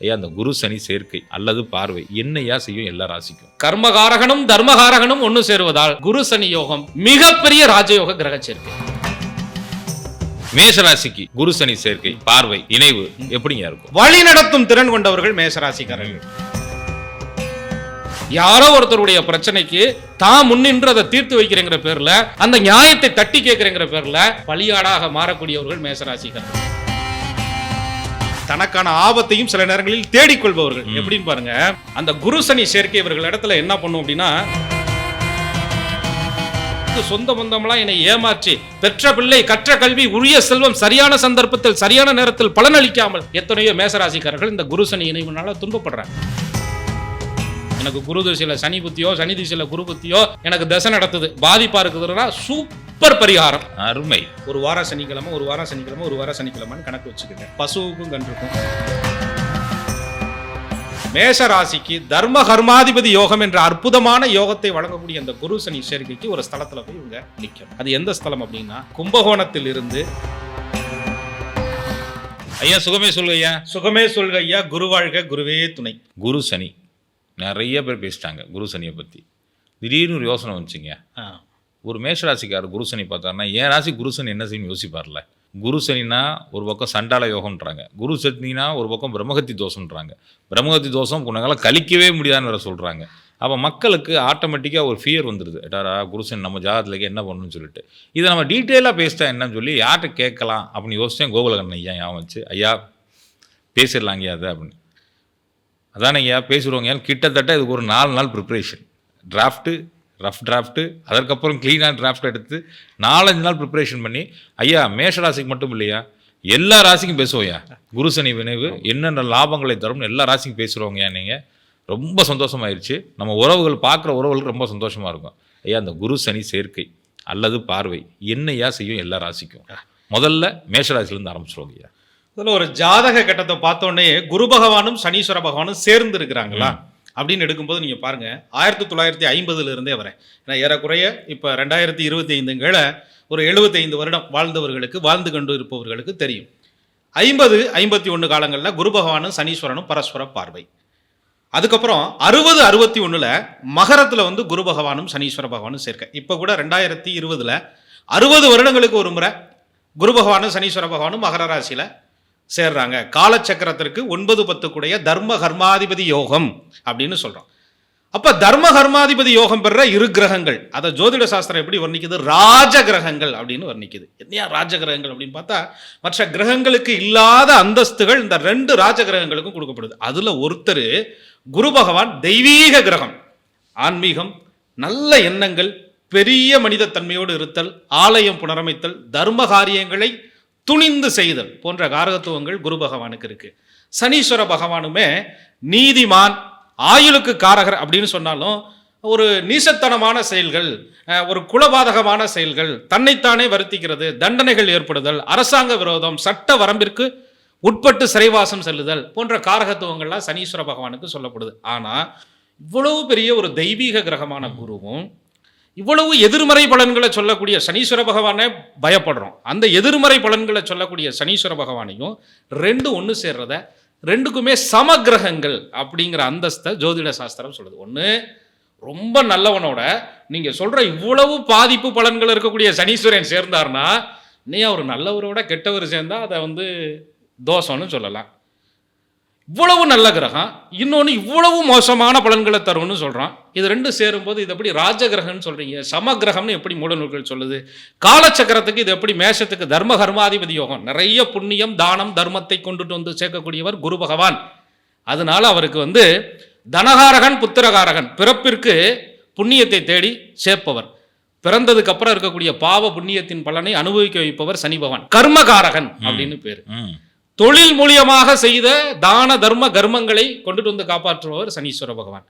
ஐயா அந்த குரு சனி சேர்க்கை அல்லது பார்வை என்னையா செய்யும் எல்லா ராசிக்கும். கர்மகாரகனும் தர்மகாரகனும் ஒன்று சேருவதால் குரு சனி யோகம் மிகப்பெரிய ராஜயோக கிரக சேர்க்கை. மேஷ ராசிக்கு குரு சனி சேர்க்கை பார்வை இணைவு எப்படிங்க இருக்கும்? வழி நடத்தும் திறன் கொண்டவர்கள் மேசராசிக்காரர்கள் யாரோ ஒருத்தருடைய பிரச்சனைக்கு தான் முன்னின்று அதை தீர்த்து வைக்கிறேங்கிற பேர்ல அந்த நியாயத்தை தட்டி கேட்கிறேங்கிற பேர்ல பலியாடாக மாறக்கூடியவர்கள் மேசராசிக்காரர்கள் தனக்கான ஆபத்தையும் சில நேரங்களில் தேடிக்கொள்பவர்கள். எப்படின்னு பாருங்க. அந்த குரு சனி சேர்க்கை இவர்கள் இடத்துல என்ன பண்ணும் அப்படின்னா சொந்த பந்தம்லாம் என்னை ஏமாற்றி பெற்ற பிள்ளை கற்ற கல்வி உரிய செல்வம் சரியான சந்தர்ப்பத்தில் சரியான நேரத்தில் பலனளிக்காமல் எத்தனையோ மேசராசிக்காரர்கள் இந்த குரு சனி இணைவுனால துன்பப்படுறாங்க. எனக்கு குரு திசையில சனி புத்தியோ சனி திசையில குரு புத்தியோ எனக்கு தசை நடத்துது. பாதிப்பா இருக்குதுன்னா சூப்பர் பரிகாரம். அருமை. ஒரு வாரம் சனிக்கிழமை ஒரு வாரம் சனிக்கிழமை ஒரு வாரம் சனிக்கிழமைன்னு கணக்கு வச்சுக்கிட்டேன் பசுவுக்கும் கன்றுக்கும். மேஷ ராசிக்கு தர்ம கர்மாதிபதி யோகம் என்ற அற்புதமான யோகத்தை வழங்கக்கூடிய அந்த குரு சனி சேர்க்கைக்கு ஒரு ஸ்தலத்துல போய் இவங்க நிக்கணும். அது எந்த ஸ்தலம் அப்படின்னா கும்பகோணத்தில் இருந்து ஐயா சுகமே சொல்லுங்க ஐயா. சுகமே சொல்க ஐயா குருவாழ்க குருவே துணை. குரு சனி. நிறைய பேர் பேசிட்டாங்க குரு சனியை பற்றி திடீர்னு ஒரு யோசனை வந்துச்சுங்க. ஒரு மேஷ ராசிக்காரர் குரு சனி பார்த்தாருன்னா என் ராசி குரு சனி என்ன செய்யணும் யோசிப்பார்ல. குரு சனினா ஒரு பக்கம் சண்டால யோகம்ன்றாங்க. குரு சனினா ஒரு பக்கம் பிரம்மகத்தி தோஷம்ன்றாங்க. பிரம்மகத்தி தோஷம் உனக்கால கழிக்கவே முடியாதுன்னு வேற சொல்கிறாங்க அப்போ மக்களுக்கு ஆட்டோமேட்டிக்காக ஒரு ஃபியர் வந்துடுது எட்டாரா குருசன் நம்ம ஜாதகத்துலக்கு என்ன பண்ணணும்னு சொல்லிட்டு. இதை நம்ம டீட்டெயிலாக பேசிட்டா என்னன்னு சொல்லி யார்கிட்ட கேட்கலாம்? அப்படின்னு யோசிச்சேன். கோகுலகண்ணன் ஐயா ஞாபகம் வச்சு ஐயா பேசிடலாங்க அதை அப்படின்னு. அதான் ஐயா பேசுகிறவங்க கிட்டத்தட்ட இதுக்கு ஒரு நாலு நாள் ப்ரிப்பரேஷன் டிராஃப்ட்டு ரஃப் டிராஃப்ட்டு அதற்கப்புறம் க்ளீனாக டிராஃப்ட் எடுத்து நாலஞ்சு நாள் ப்ரிப்பரேஷன் பண்ணி ஐயா மேஷ ராசிக்கு மட்டும் இல்லையா? எல்லா ராசிக்கும் பேசுவோம்யா குரு சனி வினைவு என்னென்ன லாபங்களை தரும்னு எல்லா ராசிக்கும் பேசுகிறவங்கயா நீங்கள் ரொம்ப சந்தோஷமாயிருச்சு. நம்ம உறவுகள் பார்க்குற உறவுகளுக்கு ரொம்ப சந்தோஷமாக இருக்கும். ஐயா அந்த குரு சனி சேர்க்கை அல்லது பார்வை என்னையா செய்யும் எல்லா ராசிக்கும்? முதல்ல மேஷராசிலேருந்து ஆரம்பிச்சிருவோங்க ஐயா. அதில் ஒரு ஜாதக கட்டத்தை பார்த்தோன்னே குரு பகவானும் சனீஸ்வர பகவானும் சேர்ந்து இருக்கிறாங்களா? அப்படின்னு எடுக்கும்போது நீங்கள் பாருங்க ஆயிரத்தி தொள்ளாயிரத்தி ஐம்பதுல இருந்தே வரேன். ஏன்னா ஏறக்குறைய இப்போ ரெண்டாயிரத்தி இருபத்தி ஐந்துங்கள ஒரு 75 வருடம் வாழ்ந்தவர்களுக்கு வாழ்ந்து கொண்டு இருப்பவர்களுக்கு தெரியும். ஐம்பது ஐம்பத்தி ஒன்று காலங்களில் குரு பகவானும் சனீஸ்வரனும் பரஸ்பர பார்வை. அதுக்கப்புறம் அறுபது அறுபத்தி ஒன்றில் மகரத்தில் வந்து குரு பகவானும் சனீஸ்வர பகவானும் சேர்க்க. இப்போ கூட ரெண்டாயிரத்தி இருபதில் அறுபது வருடங்களுக்கு ஒரு முறை குரு பகவானும் சனீஸ்வர பகவானும் மகர ராசியில் சேர்றாங்க. காலச்சக்கரத்திற்கு ஒன்பது பத்துக்குடைய தர்ம கர்மாதிபதி யோகம் அப்படின்னு சொல்கிறோம் அப்போ தர்ம கர்மாதிபதி யோகம் பெற இரு கிரகங்கள் அதை ஜோதிட சாஸ்திரம் எப்படி வர்ணிக்குது? ராஜ கிரகங்கள் அப்படின்னு வர்ணிக்குது. என்னையா ராஜ கிரகங்கள் அப்படின்னு பார்த்தா மற்ற கிரகங்களுக்கு இல்லாத அந்தஸ்துகள் இந்த ரெண்டு ராஜ கிரகங்களுக்கும் கொடுக்கப்படுது. அதில் ஒருத்தர் குரு பகவான் தெய்வீக கிரகம் ஆன்மீகம் நல்ல எண்ணங்கள் பெரிய மனித தன்மையோடு இருத்தல் ஆலயம் புனரமைத்தல் தர்ம காரியங்களை துணிந்து செய்தல் போன்ற காரகத்துவங்கள் குரு பகவானுக்கு இருக்கு. சனீஸ்வர பகவானுமே நீதிமான் ஆயுளுக்கு காரகர் அப்படின்னு சொன்னாலும் ஒரு நீசத்தனமான செயல்கள் ஒரு குலபாதகமான செயல்கள் தன்னைத்தானே வருத்திக்கிறது தண்டனைகள் ஏற்படுதல் அரசாங்க விரோதம் சட்ட வரம்பிற்கு உட்பட்டு சிறைவாசம் செல்லுதல் போன்ற காரகத்துவங்கள்லாம் சனீஸ்வர பகவானுக்கு சொல்லப்படுது. ஆனால் இவ்வளவு பெரிய ஒரு தெய்வீக கிரகமான குருவும் இவ்வளவு எதிர்மறை பலன்களை சொல்லக்கூடிய சனீஸ்வர பகவானே பயப்படுறோம். அந்த எதிர்மறை பலன்களை சொல்லக்கூடிய சனீஸ்வர பகவானையும் ரெண்டு ஒன்று சேர்றத ரெண்டுக்குமே சமகிரகங்கள் அப்படிங்கிற அந்தஸ்தை ஜோதிட சாஸ்திரம் சொல்லுது. ஒன்று ரொம்ப நல்லவனோட நீங்கள் சொல்கிற இவ்வளவு பாதிப்பு பலன்கள் இருக்கக்கூடிய சனீஸ்வரன் சேர்ந்தார்னா நீ ஒரு நல்லவரோட கெட்டவர் சேர்ந்தால் அதை வந்து தோஷம்னு சொல்லலாம். இவ்வளவு நல்ல கிரகம் இன்னொன்று இவ்வளவு மோசமான பலன்களை தரும்னு சொல்கிறான் இது ரெண்டும் சேரும்போது இது எப்படி ராஜ கிரகம்னு சொல்கிறீங்க சமகிரகம்னு எப்படி மூல நூல்கள் சொல்லுது? காலச்சக்கரத்துக்கு இது எப்படி மேஷத்துக்கு தர்ம கர்மாதிபதி யோகம்? நிறைய புண்ணியம் தானம் தர்மத்தை கொண்டுட்டு வந்து சேர்க்கக்கூடியவர் குரு பகவான். அதனால அவருக்கு வந்து தனகாரகன் புத்திரகாரகன் பிறப்பிற்கு புண்ணியத்தை தேடி சேர்ப்பவர். பிறந்ததுக்கு அப்புறம் இருக்கக்கூடிய பாவ புண்ணியத்தின் பலனை அனுபவிக்க வைப்பவர் சனி பகவான். கர்மகாரகன் அப்படின்னு பேர். தொழில் மூலியமாக செய்த தான தர்ம கர்மங்களை கொண்டுட்டு வந்து காப்பாற்றுபவர் சனீஸ்வர பகவான்.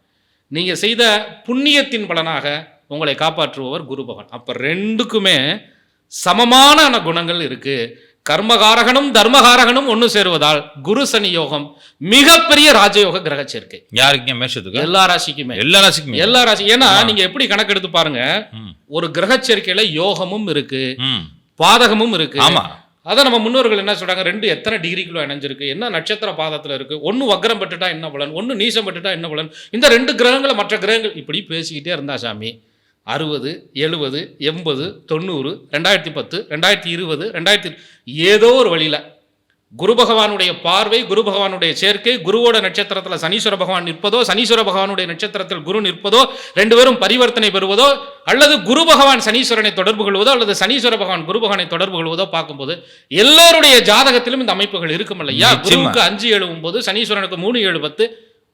நீங்க செய்த புண்ணியத்தின் பலனாக உங்களை காப்பாற்றுபவர் குரு பகவான். அப்ப ரெண்டுக்குமே சமமான குணங்கள் இருக்கு. கர்மகாரகனும் தர்மகாரகனும் ஒன்று சேருவதால் குரு சனி யோகம் மிகப்பெரிய ராஜயோக கிரக சேர்க்கை. யாருக்குங்க? மேஷத்துக்கு? எல்லா ராசிக்குமே. எல்லா ராசிக்குமே. எல்லா ராசி ஏன்னா நீங்க எப்படி கணக்கெடுத்து பாருங்க? ஒரு கிரக சேர்க்கையில யோகமும் இருக்கு. பாதகமும் இருக்கு. ஆமா. அதை நம்ம முன்னோர்கள் என்ன சொல்கிறாங்க ரெண்டு எத்தனை டிகிரிக்குள்ளே இணைஞ்சிருக்கு? என்ன நட்சத்திர பாதத்தில் இருக்குது ஒன்று வக்ரம் பெற்றுட்டா என்ன பலன்? ஒன்று நீசம் பெற்றுட்டா என்ன பலன்? இந்த ரெண்டு கிரகங்களை மற்ற கிரகங்கள் இப்படி பேசிக்கிட்டே இருந்தா சாமி. அறுபது எழுபது எண்பது தொண்ணூறு ரெண்டாயிரத்தி பத்து ரெண்டாயிரத்தி இருபது ரெண்டாயிரத்தி ஏதோ ஒரு வழியில் குரு பகவானுடைய பார்வை குரு பகவானுடைய சேர்க்கை குருவோட நட்சத்திரத்தில் சனீஸ்வர பகவான் நிற்பதோ சனீஸ்வர பகவானுடைய நட்சத்திரத்தில் குரு நிற்பதோ ரெண்டு பேரும் பரிவர்த்தனை பெறுவதோ அல்லது குரு பகவான் சனீஸ்வரனை தொடர்பு கொள்வதோ அல்லது சனீஸ்வர பகவான் குரு பகவானை தொடர்பு கொள்வதோ பார்க்கும்போது எல்லோருடைய ஜாதகத்திலும் இந்த அமைப்புகள் இருக்கும் இல்லையா. குருவுக்கு அஞ்சு ஏழு ஒன்பது சனீஸ்வரனுக்கு மூணு ஏழு பத்து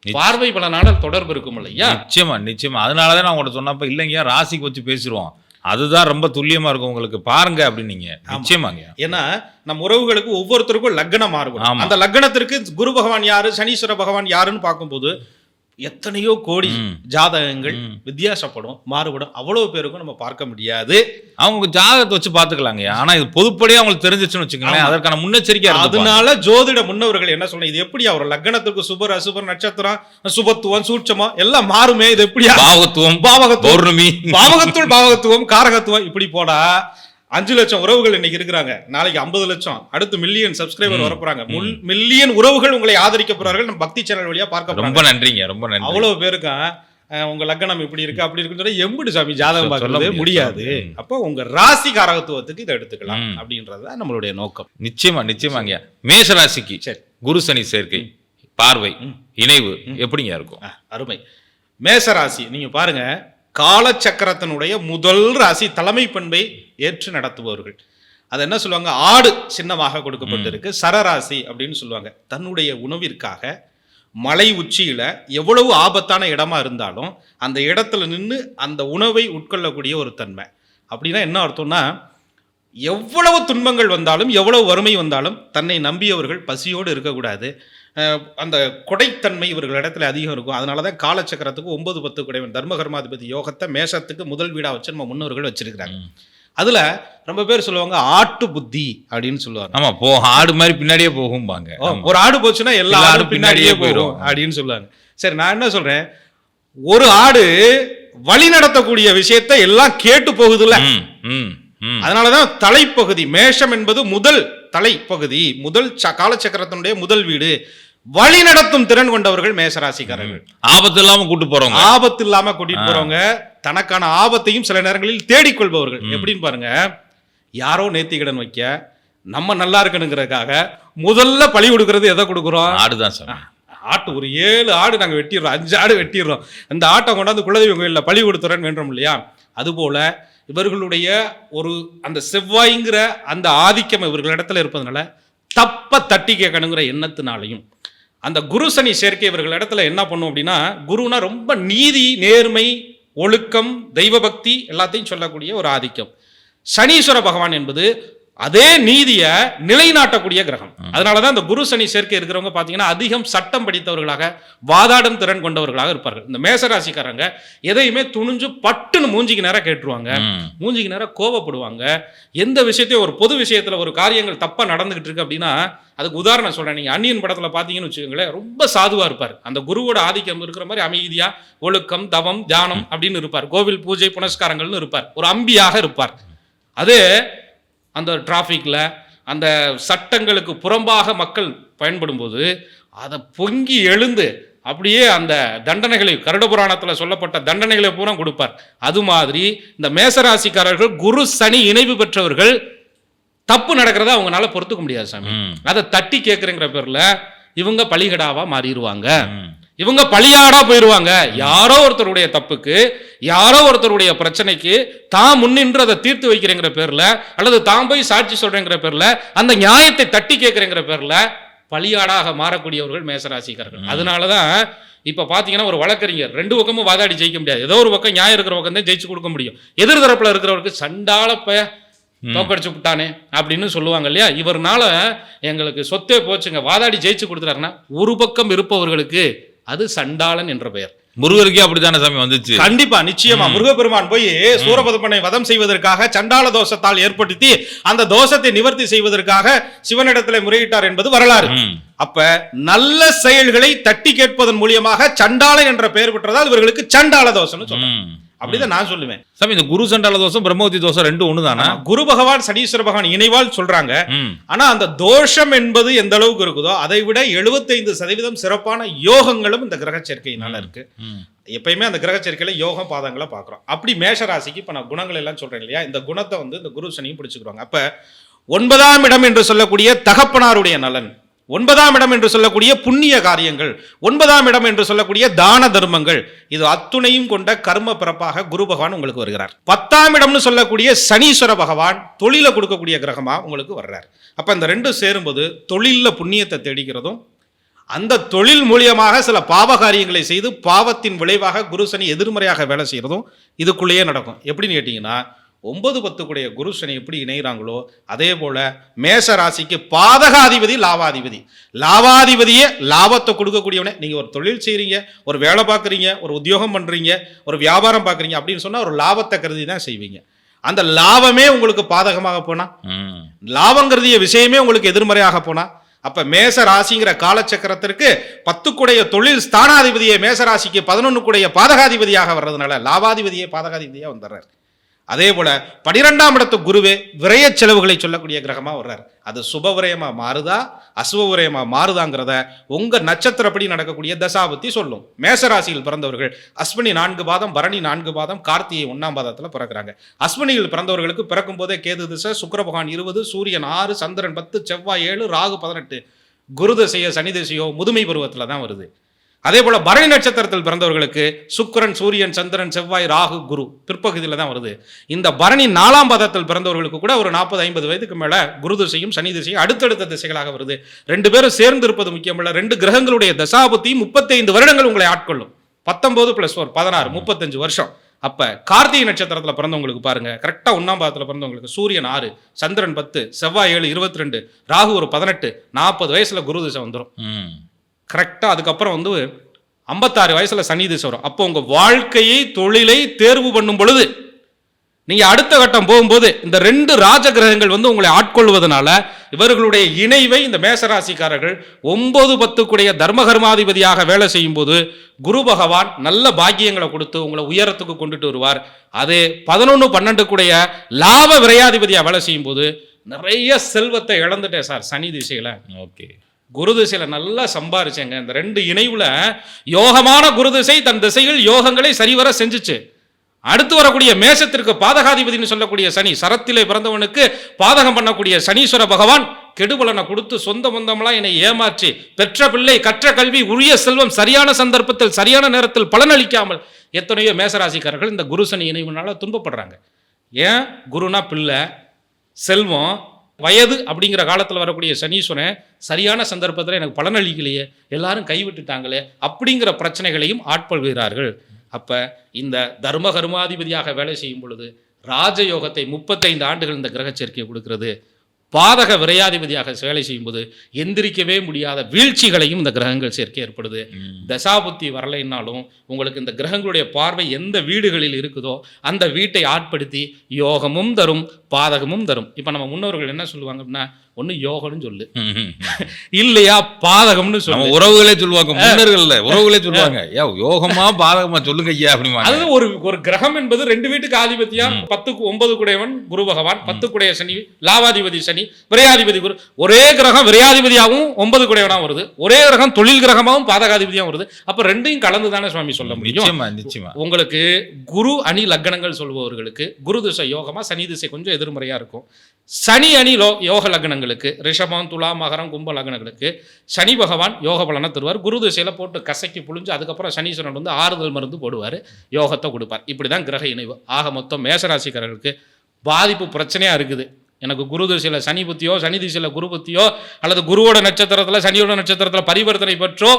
பார்வை பல நாடல் தொடர்பு இருக்கும் இல்லையா? நிச்சயமா நிச்சயமா. அதனால தான் நான் உங்கள்ட்ட சொன்னப்ப இல்லைங்க ராசிக்கு வச்சு பேசிடுவோம் அதுதான் ரொம்ப துல்லியமா இருக்கும் உங்களுக்கு. பாருங்க அப்படின்னீங்க நிச்சயமாங்க. ஏன்னா நம்ம உறவுகளுக்கு ஒவ்வொருத்தருக்கும் லக்னம் மாறுபடும். அந்த லக்னத்திற்கு குரு பகவான் யாரு சனீஸ்வர பகவான் யாருன்னு பார்க்கும்போது எத்தனையோ கோடி. ஜாதகங்கள். வித்தியாசப்படும் மாறுபடும். அவ்வளவு பேருக்கும் நம்ம பார்க்க முடியாது. அவங்க ஜாதகத்தை வச்சு பாத்துக்கலாங்க ஆனா இது பொதுப்படியா அவங்களுக்கு தெரிஞ்சிச்சுன்னு வச்சுக்கோங்களேன். அதற்கான முன்னெச்சரிக்கையா இருக்கு அதனால ஜோதிட முன்னவர்கள் என்ன சொல்ல இது எப்படி அவர் லக்னத்துக்கு சுபர் அசுபர் நட்சத்திரம் சுபத்துவம் சூட்சமம் எல்லாம் மாறுமே. இது எப்படியா? பாவகத்துவம் பாவகத்துவம். பௌர்ணமி. பாவகத்துவம் பாவகத்துவம் காரகத்துவம் இப்படி போடா. அஞ்சு லட்சம் உறவுகள் இன்னைக்கு இருக்கிறாங்க. நாளைக்கு ஐம்பது லட்சம். அடுத்து மில்லியன் சப்ஸ்கிரைபர் வரப்போறாங்க. முல்- மில்லியன் உறவுகள் உங்களை ஆதரிக்க போறார்கள். நம்ம பக்தி சேனல் வழியா பார்க்க ரொம்ப நன்றிங்க ரொம்ப நன்றி. அவ்வளவு பேருக்கும் உங்க லக்னம் இப்படி இருக்கு அப்படி இருக்குன்னு சொன்னா எம்புடு சாமி ஜாதகம் பார்க்கறது முடியாது. அப்போ உங்க ராசி காரகத்துவத்துக்கு இதை எடுத்துக்கலாம். அப்படின்றது தான் நம்மளுடைய நோக்கம். நிச்சயமா நிச்சயமாங்க. மேஷ ராசிக்கு சரி. குரு சனி சேர்க்கை பார்வை இணைவு எப்படிங்க இருக்கும்? அருமை. மேச ராசி நீங்க பாருங்க காலச்சக்கரத்தினுடைய முதல் ராசி தலைமை பண்பை ஏற்று நடத்துபவர்கள். அது என்ன சொல்லுவாங்க? ஆடு சின்னமாக கொடுக்கப்பட்டிருக்கு. சரராசி அப்படின்னு சொல்லுவாங்க. தன்னுடைய உணவிற்காக மலை உச்சியில எவ்வளவு ஆபத்தான இடமா இருந்தாலும் அந்த இடத்துல நின்று அந்த உணவை உட்கொள்ளக்கூடிய ஒரு தன்மை. அப்படின்னா என்ன அர்த்தம்னா எவ்வளவு துன்பங்கள் வந்தாலும் எவ்வளவு வறுமை வந்தாலும் தன்னை நம்பியவர்கள் பசியோடு இருக்கக்கூடாது. அந்த கொடைத்தன்மை இவர்களிடத்துல அதிகம் இருக்கும். அதனால தான் காலச்சக்கரத்துக்கு ஒன்பது பத்து குடைவன் தர்மகர்மாதிபதி யோகத்தை மேஷத்துக்கு முதல் வீடா வச்சு நம்ம முன்னோர்கள் வச்சிருக்கிறாங்க. அதுல ரொம்ப பேர் சொல்லுவாங்க ஆட்டு புத்தி அப்படின்னு சொல்லுவாங்க. ஆமா போ ஆடு மாதிரி பின்னாடியே போகும்பாங்க. ஒரு ஆடு போச்சுன்னா எல்லா ஆடும் பின்னாடியே போயிடும். அப்படின்னு சொல்லுவாங்க. சரி நான் என்ன சொல்றேன்? ஒரு ஆடு வழி நடத்தக்கூடிய விஷயத்தை எல்லாம் கேட்டு போகுதுல்ல. அதனாலதான் தலைப்பகுதி மேஷம் என்பது முதல் தலைப்பகுதி முதல் ச- காலச்சக்கரத்தினுடைய முதல் வீடு. வழி நடத்தும் திறன் கொண்டவர்கள் மேசராசிக்காரர்கள் ஆபத்து இல்லாம கூட்டு போறவங்க. ஆபத்து இல்லாம கூட்டிட்டு போறவங்க தனக்கான ஆபத்தையும் சில நேரங்களில் தேடிக்கொள்பவர்கள். எப்படின்னு பாருங்க யாரோ நேர்த்திக்கடன் வைக்க நம்ம நல்லா இருக்கணுங்கிறதுக்காக முதல்ல பழி கொடுக்கறது எதை கொடுக்குறோம்? ஆடுதான் சாமி. ஆட்டு ஒரு ஏழு ஆடு நாங்க வெட்டிடுறோம் அஞ்சு ஆடு வெட்டிடுறோம். அந்த ஆட்டை கொண்டாந்து குலதெய்வம் கோயிலில் பழி கொடுத்துறேன்னு வேண்டோம் இல்லையா? அதுபோல இவர்களுடைய ஒரு அந்த செவ்வாய்ங்கிற அந்த ஆதிக்கம் இவர்களிடத்துல இருப்பதனால தப்ப தட்டி கேட்கணுங்கிற எண்ணத்தினாலையும். அந்த குரு சனி சேர்க்கை இவர்கள் இடத்துல என்ன பண்ணும் அப்படின்னா குருனா ரொம்ப நீதி நேர்மை ஒழுக்கம் தெய்வபக்தி எல்லாத்தையும் சொல்லக்கூடிய ஒரு ஆதிக்கம். சனீஸ்வர பகவான் என்பது அதே நீதியை நிலைநாட்டக்கூடிய கிரகம். அதனாலதான் இந்த குரு சனி சேர்க்கை இருக்கிறவங்க பாத்தீங்கன்னா அதிகம் சட்டம் படித்தவர்களாக வாதாடும் திறன் கொண்டவர்களாக இருப்பார்கள். இந்த மேசராசிக்காரங்க எதையுமே துணிஞ்சு பட்டுன்னு மூஞ்சிக்கு நேரம் கேட்டுருவாங்க. மூஞ்சிக்கு நேரம் கோவப்படுவாங்க. எந்த விஷயத்தையும் ஒரு பொது விஷயத்துல ஒரு காரியங்கள் தப்பா நடந்துகிட்டு இருக்கு அப்படின்னா அதுக்கு உதாரணம் சொல்றேன். நீங்க அந்நியன் படத்துல பாத்தீங்கன்னு வச்சுக்கோங்களேன் ரொம்ப சாதுவா இருப்பார். அந்த குருவோட ஆதிக்கம் இருக்கிற மாதிரி அமைதியா ஒழுக்கம் தவம் தியானம் அப்படின்னு இருப்பார். கோவில் பூஜை புனஸ்காரங்கள்னு இருப்பார். ஒரு அம்பியாக இருப்பார். அது அந்த டிராஃபிக்ல அந்த சட்டங்களுக்கு புறம்பாக மக்கள் பயன்படும்போது அதை பொங்கி எழுந்து அப்படியே அந்த தண்டனைகளை கருட புராணத்துல சொல்லப்பட்ட தண்டனைகளை பூரா கொடுப்பார். அது மாதிரி இந்த மேசராசிக்காரர்கள் குரு சனி இணைவு பெற்றவர்கள் தப்பு நடக்கிறத அவங்களால பொறுத்துக்க முடியாது சாமி. அதை தட்டி கேட்குறேங்கிற பேர்ல இவங்க பலிகடாவா மாறிடுவாங்க. இவங்க பலியாடா போயிருவாங்க. யாரோ ஒருத்தருடைய தப்புக்கு யாரோ ஒருத்தருடைய பிரச்சனைக்கு தான் முன்னின்று அதை தீர்த்து வைக்கிறேங்கிற பேர்ல அல்லது தான் போய் சாட்சி சொல்றேங்கிற பேர்ல அந்த நியாயத்தை தட்டி கேட்கிறேங்கிற பேர்ல பலியாடாக மாறக்கூடியவர்கள் மேசராசிக்காரர்கள். அதனாலதான் இப்ப பாத்தீங்கன்னா ஒரு வழக்கறிஞர் ரெண்டு பக்கமும் வாதாடி ஜெயிக்க முடியாது. ஏதோ ஒரு பக்கம் நியாயம் இருக்கிற பக்கம் தான் ஜெயிச்சு கொடுக்க முடியும். எதிர் தரப்புல இருக்கிறவருக்கு சண்டால பய தோக்கடிச்சு விட்டானே அப்படின்னு சொல்லுவாங்க இல்லையா? இவர்னால எங்களுக்கு சொத்தே போச்சுங்க. வாதாடி ஜெயிச்சு கொடுத்துட்டாருன்னா ஒரு பக்கம் இருப்பவர்களுக்கு அது சண்டாளன் என்ற பெயர். முருகருக்கே அப்படித்தானே சாமி வந்துச்சு? கண்டிப்பா நிச்சயமா. முருகப்பெருமான் போய் சூரபதுமனை வதம் செய்வதற்காக சண்டாள தோஷத்தால் ஏற்படுத்தி அந்த தோஷத்தை நிவர்த்தி செய்வதற்காக சிவனிடத்தில் முறையிட்டார் என்பது வரலாறு. அப்ப நல்ல செயல்களை தட்டி கேட்பதன் மூலியமாக சண்டாளன் என்ற பெயர் பெற்றதால் இவர்களுக்கு சண்டாள தோஷம்னு சொல்றாங்க. அப்படிதான் நான் சொல்லுவேன். சாமி இந்த குரு சண்டால தோஷம் பிரம்மவதி தோஷம் ரெண்டும் ஒன்று தானா குரு பகவான் சனீஸ்வர பகவான் இணைவால் சொல்றாங்க. ஆனா அந்த தோஷம் என்பது எந்த அளவுக்கு இருக்குதோ அதை விட 75% சதவீதம் சிறப்பான யோகங்களும் இந்த கிரக சேர்க்கையினால இருக்கு. எப்பயுமே அந்த கிரக சேர்க்கையில யோகம் பாதங்களை பார்க்குறோம். அப்படி மேஷ ராசிக்கு இப்போ நான் குணங்கள் எல்லாம் சொல்றேன் இல்லையா? இந்த குணத்தை வந்து இந்த குரு சனியும் பிடிச்சுக்கிறாங்க அப்ப ஒன்பதாம் இடம் என்று சொல்லக்கூடிய தகப்பனாருடைய நலன். ஒன்பதாம் இடம் என்று சொல்லக்கூடிய புண்ணிய காரியங்கள் ஒன்பதாம் இடம் என்று சொல்லக்கூடிய தான தர்மங்கள் இது அத்துணையும் கொண்ட கர்ம பிறப்பாக குரு பகவான் உங்களுக்கு வருகிறார். பத்தாம் இடம்னு சொல்லக்கூடிய சனீஸ்வர பகவான் தொழிலை கொடுக்கக்கூடிய கிரகமா உங்களுக்கு வர்றார். அப்ப இந்த ரெண்டும் சேரும்போது தொழிலில் புண்ணியத்தை தேடிக்கிறதும் அந்த தொழில் மூலியமாக சில பாவ காரியங்களை செய்து பாவத்தின் விளைவாக குரு சனி எதிர்மறையாக வேலை செய்கிறதும் இதுக்குள்ளேயே நடக்கும். எப்படின்னு கேட்டிங்கன்னா ஒன்பது பத்துக்குடைய குரு சனி எப்படி இணைகிறாங்களோ அதே போல மேஷ ராசிக்கு பாதகாதிபதி லாவாதிபதி. லாவாதிபதியே லாபத்தை கொடுக்கக்கூடியவனே. நீங்கள் ஒரு தொழில் செய்கிறீங்க ஒரு வேலை பார்க்குறீங்க ஒரு உத்தியோகம் பண்ணுறீங்க ஒரு வியாபாரம் பார்க்குறீங்க அப்படின்னு சொன்னால் ஒரு லாபத்தை கருதி தான் செய்வீங்க. அந்த லாபமே உங்களுக்கு பாதகமாக போனால் லாபங்கிறதிய விஷயமே உங்களுக்கு எதிர்மறையாக போனா அப்ப மேச ராசிங்கிற காலச்சக்கரத்திற்கு பத்துக்குடைய தொழில் ஸ்தானாதிபதியை மேச ராசிக்கு பதினொன்னுக்குடைய பாதகாதிபதியாக வர்றதுனால லாபாதிபதியே பாதகாதிபதியா வந்துடுறார். அதே போல பனிரெண்டாம் இடத்து குருவே விரய செலவுகளை சொல்லக்கூடிய கிரகமாக வர்றார். அது சுப விரயமா மாறுதா? அசுப விரயமா மாறுதாங்கிறத உங்க நட்சத்திரப்படி நடக்கக்கூடிய தசாபத்தி சொல்லும். மேசராசியில் பிறந்தவர்கள் அஸ்வினி நான்கு பாதம் பரணி நான்கு பாதம் கார்த்திகை ஒன்னாம் பாதத்தில் பிறக்கிறாங்க. அஸ்வினியில் பிறந்தவர்களுக்கு பிறக்கும் போதே கேது திசை சுக்கரபகவான் இருபது சூரியன் ஆறு சந்திரன் பத்து செவ்வாய் ஏழு ராகு பதினெட்டு. குரு திசையோ சனி திசையோ முதுமை பருவத்தில் தான் வருது. அதே போல பரணி நட்சத்திரத்தில் பிறந்தவர்களுக்கு சுக்கரன் சூரியன் சந்திரன் செவ்வாய் ராகு குரு பிற்பகுதியில் தான் வருது. இந்த பரணி நாலாம் பதத்தில் பிறந்தவர்களுக்கு கூட ஒரு நாற்பது ஐம்பது வயதுக்கு மேல குரு திசையும் சனி திசையும் அடுத்தடுத்த திசைகளாக வருது. ரெண்டு பேரும் சேர்ந்து இருப்பது முக்கியமல்ல ரெண்டு கிரகங்களுடைய தசாபுத்தி முப்பத்தைந்து வருடங்கள் உங்களை ஆட்கொள்ளும். பத்தொன்பது பிளஸ் ஒரு பதினாறு முப்பத்தஞ்சு வருஷம். அப்ப கார்த்திகை நட்சத்திரத்தில் பிறந்தவங்களுக்கு பாருங்க. கரெக்டாக ஒன்னாம் பாதத்தில் பிறந்தவங்களுக்கு சூரியன் ஆறு சந்திரன் பத்து செவ்வாய் ஏழு இருபத்தி ரெண்டு ராகு ஒரு பதினெட்டு நாற்பது வயசுல குரு திசை வந்துடும் கரெக்டாக அதுக்கப்புறம் வந்து ஐம்பத்தாறு வயசில் சனி திசை வரும். அப்போ உங்கள் வாழ்க்கையை தொழிலை தேர்வு பண்ணும் பொழுது நீங்கள் அடுத்த கட்டம் போகும்போது இந்த ரெண்டு ராஜ கிரகங்கள் வந்து உங்களை ஆட்கொள்வதனால இவர்களுடைய இணைவை இந்த மேசராசிக்காரர்கள் ஒன்பது பத்துக்குடைய தர்மகர்மாதிபதியாக வேலை செய்யும் போது குரு பகவான் நல்ல பாக்கியங்களை கொடுத்து உங்களை உயரத்துக்கு கொண்டுட்டு வருவார். அது பதினொன்று பன்னெண்டுக்குடைய லாப விரையாதிபதியாக வேலை செய்யும் போது நிறைய செல்வத்தை இழந்துட்டேன் சார் சனி திசையில். ஓகே. குரு திசையில் நல்லா சம்பாரிச்சேங்க. இந்த ரெண்டு இணைவில் யோகமான குரு திசை தன் திசையில் யோகங்களை சரிவர செஞ்சுச்சு. அடுத்து வரக்கூடிய மேசத்திற்கு பாதகாதிபதினு சொல்லக்கூடிய சனி சரத்திலே பிறந்தவனுக்கு பாதகம் பண்ணக்கூடிய சனீஸ்வர பகவான் கெடுபலனை கொடுத்து சொந்த பந்தம்லாம் என்னை ஏமாற்றி பெற்ற பிள்ளை கற்ற கல்வி உரிய செல்வம் சரியான சந்தர்ப்பத்தில் சரியான நேரத்தில் பலனளிக்காமல் எத்தனையோ மேசராசிக்காரர்கள் இந்த குரு சனி இணைவுனால துன்பப்படுறாங்க. ஏன்? குருனா பிள்ளை செல்வம் வயது அப்படிங்கிற காலத்தில் வரக்கூடிய சனீஸ்வரன் சரியான சந்தர்ப்பத்தில் எனக்கு பலனளிக்கலையே எல்லாரும் கைவிட்டுட்டாங்களே அப்படிங்கிற பிரச்சனைகளையும் ஆட்கொள்கிறார்கள். அப்போ இந்த தர்ம கர்மாதிபதியாக வேலை செய்யும் பொழுது ராஜயோகத்தை முப்பத்தைந்து ஆண்டுகள் இந்த கிரக சேர்க்கையை கொடுக்கிறது. பாதக விரையாதிபதியாக வேலை செய்யும்போது எந்திரிக்கவே முடியாத வீழ்ச்சிகளையும் இந்த கிரகங்கள் சேர்க்கை ஏற்படுது. தசாபுத்தி வரலைன்னாலும் உங்களுக்கு இந்த கிரகங்களுடைய பார்வை எந்த வீடுகளில் இருக்குதோ அந்த வீட்டை ஆட்படுத்தி யோகமும் தரும் பாதகமும் தரும். இப்போ நம்ம முன்னோர்கள் என்ன சொல்லுவாங்க அப்படின்னா ஒன்று யோகம்னு சொல்லு. இல்லையா பாதகம்னு சொல்லு. உறவுகளே சொல்லுவாங்க முன்னர்கள் இல்ல உறவுகளே சொல்லுவாங்க. ஏ யோகமா பாதகமா சொல்லுங்க ஐயா அப்படிமா அது ஒரு ஒரு கிரகம் என்பது ரெண்டு வீட்டுக்கு ஆதிபத்தியம் பத்துக்கு ஒன்பது குடையவன் குரு பகவான் பத்து குடைய சனி லாவாதிபதி சனி விரையாதிபதி குரு. ஒரே கிரகம் விரையாதிபதியாகவும் ஒன்பது குடையவனாகவும் வருது. ஒரே கிரகம் தொழில் கிரகமாகவும் பாதகாதிபதியாகவும் வருது. அப்ப ரெண்டையும் கலந்து தானே சுவாமி சொல்ல முடியும்? நிச்சயமா உங்களுக்கு குரு அணி லக்னங்கள் சொல்பவர்களுக்கு குரு திசை யோகமா சனி திசை கொஞ்சம் எதிர்மறையா இருக்கும். சனி அணி லோ யோக லக்னங்களுக்கு ரிஷபம் துலா மகரம் கும்ப லக்னங்களுக்கு சனி பகவான் யோக பலனை தருவார். குரு திசையில போட்டு கசக்கி புழிஞ்சு அதுக்கப்புறம் சனீஸ்வரன் வந்து ஆறுதல் மருந்து போடுவார் யோகத்தை கொடுப்பார். இப்படி தான் கிரக இணைவு. ஆக மொத்தம் மேசராசிக்காரர்களுக்கு பாதிப்பு பிரச்சனையா இருக்குது. எனக்கு குரு திசையில் சனி புத்தியோ சனி திசையில் குரு புத்தியோ அல்லது குருவோட நட்சத்திரத்தில் சனியோட நட்சத்திரத்தில் பரிவர்த்தனை பெற்றோ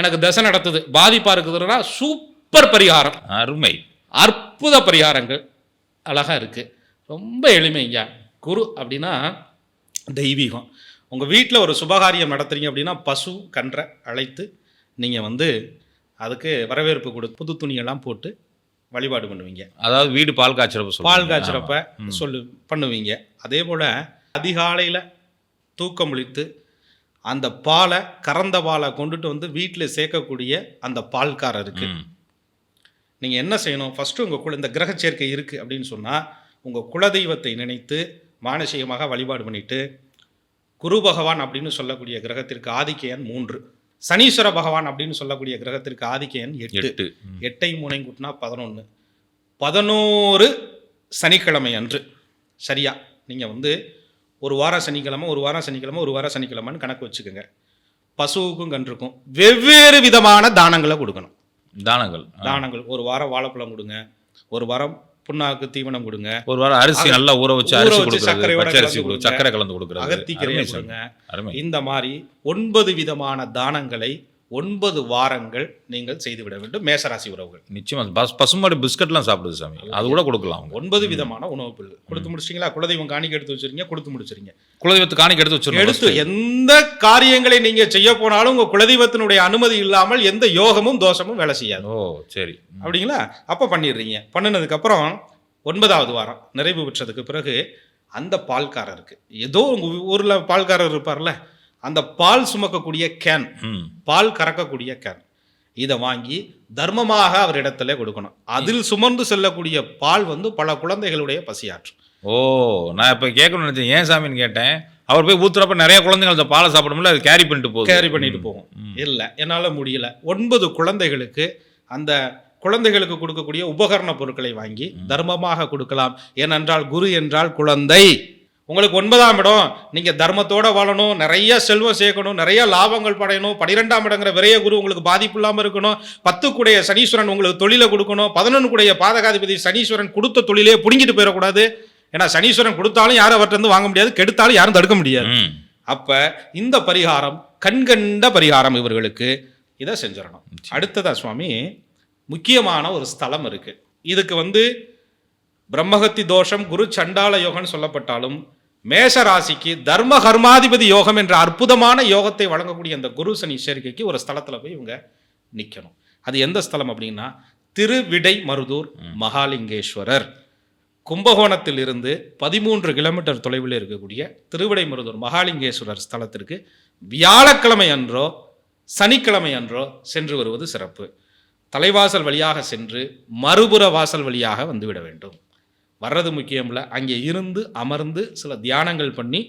எனக்கு தசை நடத்துது. பாதிப்பா இருக்குதுன்னா சூப்பர் பரிகாரம். அருமை. அற்புத பரிகாரங்கள் அழகாக இருக்குது ரொம்ப எளிமைங்க குரு அப்படின்னா தெய்வீகம் உங்கள் வீட்டில் ஒரு சுபகாரியம் நடத்துறீங்க அப்படின்னா பசு கன்றை அழைத்து நீங்கள் வந்து அதுக்கு வரவேற்பு கொடு புது துணியெல்லாம் போட்டு வழிபாடு பண்ணுவீங்க அதாவது வீடு பால் காய்ச்சறப்ப. பால் காய்ச்சறப்ப. சொல்லு பண்ணுவீங்க அதே போல் அதிகாலையில் தூக்கம் முழித்து அந்த பாலை கறந்த பாலை கொண்டுட்டு வந்து வீட்டில் சேர்க்கக்கூடிய அந்த பால்காரருக்கு. நீங்கள் என்ன செய்யணும் ஃபஸ்ட்டு உங்கள் குல இந்த கிரக சேர்க்கை இருக்குது அப்படின்னு சொன்னால் உங்கள் குலதெய்வத்தை நினைத்து மானசீகமாக வழிபாடு பண்ணிட்டு குரு பகவான் அப்படின்னு சொல்லக்கூடிய கிரகத்திற்கு ஆதிக்க எண் மூன்று. சனீஸ்வர பகவான் அப்படின்னு சொல்லக்கூடிய கிரகத்திற்கு ஆதிக்க எண் எட்டு. எட்டு. ம். எட்டை மூணை கூட்டினா பதினொன்று பதினோரு சனிக்கிழமை அன்று. சரியா? நீங்கள் வந்து ஒரு வாரம் சனிக்கிழமை ஒரு வாரம் சனிக்கிழமை ஒரு வாரம் சனிக்கிழமைன்னு கணக்கு வச்சுக்கோங்க. பசுவுக்கும் கன்றுக்கும் வெவ்வேறு விதமான தானங்களை கொடுக்கணும். தானங்கள். தானங்கள். ஒரு வாரம் வாழைப்பழம் கொடுங்க. ஒரு வாரம் புண்ணாக்கு தீவனம் கொடுங்க ஒரு வாரம் அரிசி நல்லா ஊற வச்சு அரிசி வச்சு கொடுக்குறது அரிசி கொடுங்க. சக்கரை கலந்து கொடுக்குறது சாமி. கொடுங்க இந்த மாதிரி ஒன்பது விதமான தானங்களை ஒன்பது வாரங்கள் நீங்கள் செய்துவிட வேண்டும் மேசராசி உறவுகள். நிச்சயமா பஸ் பசுமாடு பிஸ்கட்லாம் சாப்பிடுது சாமி. அது கூட கொடுக்கலாம் ஒன்பது விதமான உணவுப் பொருள் கொடுத்து முடிச்சிங்களா குலதெய்வம் காணிக்கை எடுத்து வச்சிருக்கீங்க கொடுத்து முடிச்சிருங்க. குலதெய்வத்து காணிக்கை எடுத்து வச்சிருக்கோம் எடுத்து எந்த காரியங்களை நீங்க செய்ய போனாலும் உங்க குலதெய்வத்தினுடைய அனுமதி இல்லாமல் எந்த யோகமும் தோஷமும் வேலை செய்யாது. ஓ சரி. அப்படிங்களா? அப்ப பண்ணிடுறீங்க. பண்ணினதுக்கு அப்புறம் ஒன்பதாவது வாரம் நிறைவு பெற்றதுக்கு பிறகு அந்த பால்காரருக்கு. ஏதோ உங்க ஊர்ல பால்காரர் இருப்பார்ல அந்த பால் சுமக்கக்கூடிய கேன் பால் கறக்கக்கூடிய கேன் இதை வாங்கி தர்மமாக அவர் இடத்துல கொடுக்கணும். அதில் சுமந்து செல்லக்கூடிய பால் வந்து பல குழந்தைகளுடைய பசியாற்றும். ஓ நான் இப்போ கேட்கணும்னு நினைச்சேன். ஏன் சாமின்னு கேட்டேன். அவர் போய் ஊத்துறப்ப நிறைய குழந்தைங்க அந்த பாலை சாப்பிடும்ல அது கேரி பண்ணிட்டு போகுது. கேரி பண்ணிட்டு போகும். இல்லை என்னால் முடியல. ஒன்பது குழந்தைகளுக்கு அந்த குழந்தைகளுக்கு கொடுக்கக்கூடிய உபகரண பொருட்களை வாங்கி தர்மமாக கொடுக்கலாம். ஏனென்றால் குரு என்றால் குழந்தை. உங்களுக்கு ஒன்பதாம் இடம். நீங்க தர்மத்தோட வாழணும் நிறைய செல்வம் சேர்க்கணும் நிறைய லாபங்கள் படையணும் பனிரெண்டாம் இடங்கிற விரைய குரு உங்களுக்கு பாதிப்பு இல்லாமல் இருக்கணும். பத்து கூடைய சனீஸ்வரன் உங்களுக்கு தொழிலை கொடுக்கணும். பதினொன்று கூடைய பாதகாதிபதி சனீஸ்வரன் கொடுத்த தொழிலே புடுங்கிட்டு போயிடக்கூடாது. ஏன்னா சனீஸ்வரன் கொடுத்தாலும் யாரும் அவர்கிட்ட வாங்க முடியாது கெடுத்தாலும் யாரும் தடுக்க முடியாது. அப்ப இந்த பரிகாரம் கண்கண்ட பரிகாரம் இவர்களுக்கு இதை செஞ்சிடணும். அடுத்ததா சுவாமி முக்கியமான ஒரு ஸ்தலம் இருக்கு. இதுக்கு வந்து பிரம்மகத்தி தோஷம் குரு சண்டால யோகம்னு சொல்லப்பட்டாலும் மேஷ ராசிக்கு தர்ம கர்மாதிபதி யோகம் என்ற அற்புதமான யோகத்தை வழங்கக்கூடிய அந்த குரு சனி சேர்க்கைக்கு ஒரு ஸ்தலத்துல போய் இவங்க நிக்கணும். அது எந்த ஸ்தலம் அப்படின்னா திருவிடை மருதூர் மகாலிங்கேஸ்வரர். கும்பகோணத்தில் இருந்து பதிமூன்று கிலோமீட்டர் தொலைவில் இருக்கக்கூடிய திருவிடைமருதூர் மகாலிங்கேஸ்வரர் ஸ்தலத்திற்கு வியாழக்கிழமை அன்றோ சனிக்கிழமை அன்றோ சென்று வருவது சிறப்பு. தலைவாசல் வழியாக சென்று மறுபுற வாசல் வழியாக வந்துவிட வேண்டும். வர்றது முக்கியம்ல. அங்கே இருந்து அமர்ந்து சில தியானங்கள் பண்ணி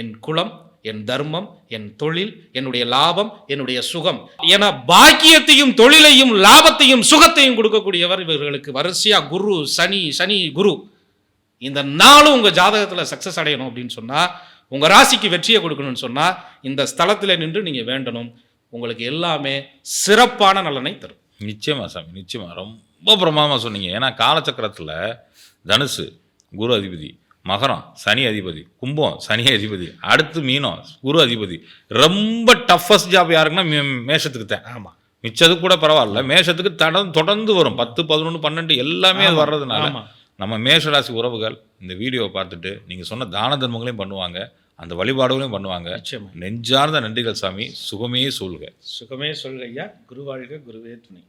என் குலம் என் தர்மம் என் தொழில் என்னுடைய லாபம் என்னுடைய சுகம். என பாக்கியத்தையும் தொழிலையும் லாபத்தையும் சுகத்தையும் கொடுக்கக்கூடியவர் இவர்களுக்கு வரிசையாக குரு சனி சனி குரு. இந்த நாளும் உங்கள் ஜாதகத்தில் சக்ஸஸ் அடையணும் அப்படின்னு சொன்னால் உங்கள் ராசிக்கு வெற்றியை கொடுக்கணும்னு சொன்னால் இந்த ஸ்தலத்தில் நின்று நீங்கள் வேண்டணும். உங்களுக்கு எல்லாமே சிறப்பான நலனை தரும். நிச்சயமா சாமி நிச்சயமா. ரொம்ப பிரமாதமாக சொன்னீங்க. ஏன்னா காலச்சக்கரத்தில் தனுசு குரு அதிபதி மகரம் சனி அதிபதி கும்பம் சனி அதிபதி அடுத்து மீனம் குரு அதிபதி. ரொம்ப டஃபஸ்ட் ஜாப் யாருக்குன்னா மேஷத்துக்கு தான். ஆமா. மிச்சது கூட பரவாயில்ல. மேஷத்துக்கு தொடர்ந்து தொடர்ந்து வரும். பத்து பதினொன்று பன்னெண்டு எல்லாமே அது வர்றதுனால. நம்ம மேஷராசி உறவுகள் இந்த வீடியோவை பார்த்துட்டு நீங்கள் சொன்ன தான தர்மங்களையும் பண்ணுவாங்க. அந்த வழிபாடுகளையும் பண்ணுவாங்க. நெஞ்சார்ந்த நன்றிகள் சாமி. சுகமே சொல்க. சுகமே சொல்கையா குருவாழ்க குருவே துணை.